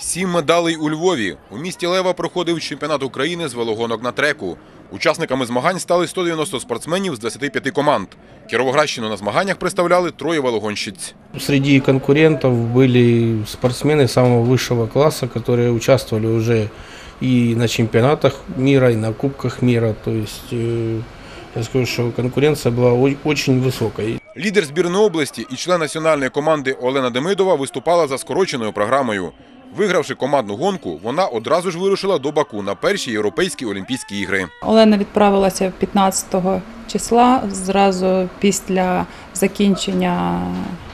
Сім медалей у Львові. У місті Лева проходив чемпіонат України з велогонок на треку. Учасниками змагань стали 190 спортсменів з 25 команд. Кіровоградщину на змаганнях представляли троє велогонщиць. Среди конкурентов были спортсмены самого высшего класса, которые участвовали уже и на чемпионатах мира, и на кубках мира. То есть э, я скажу, что конкуренция была о- очень высокой. Лідер збірної області і член національної команди Олена Демидова виступала за скороченою програмою. Вигравши командну гонку, вона одразу ж вирушила до Баку на перші європейські Олімпійські ігри. Олена відправилася 15 числа зразу після закінчення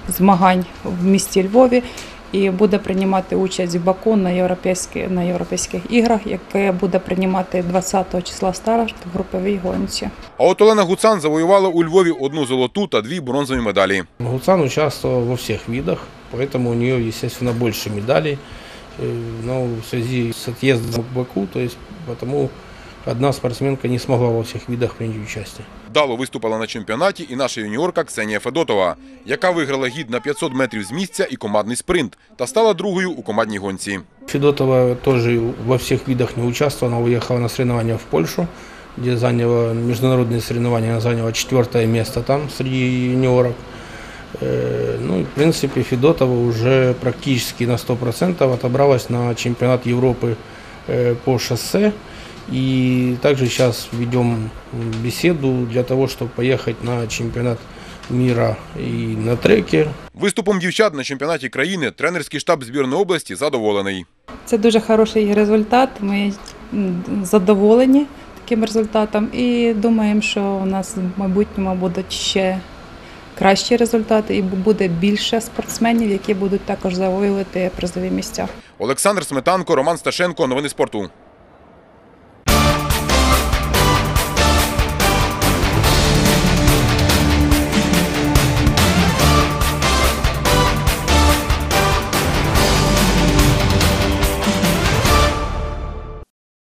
змагань в місті Львові і буде приймати участь в Баку на, європейські, на європейських іграх, яке буде приймати 20 числа старт в груповій гонці. А от Олена Гуцан завоювала у Львові одну золоту та дві бронзові медалі. Гуцан участвовал во всех видах, поэтому у нее, естественно, больше медалей Э, Но в связи с отъездом к Баку, то есть потому одна спортсменка не смогла во всех видах принять участие. Вдало виступила на чемпіонаті і наша юніорка Ксенія Федотова, яка виграла гід на 500 метрів з місця і командний спринт та стала другою у командній гонці. Федотова тоже во всех видах не участвовала, она уехала на соревнования в Польшу, где заняла международные соревнования, она заняла четвертое место там среди юниоров. Э, Ну и, в принципе, Федотова уже практически на 100% отобралась на чемпионат Европы э, по шоссе. И также сейчас ведем беседу для того, чтобы поехать на чемпионат мира и на треке. Виступом дівчат на чемпіонаті країни тренерський штаб збірної області задоволений. Це дуже хороший результат. Ми м, задоволені таким результатом і думаємо, що у нас в майбутньому будуть ще кращі результати і буде більше спортсменів, які будуть також завоювати призові місця. Олександр Сметанко, Роман Сташенко. Новини спорту.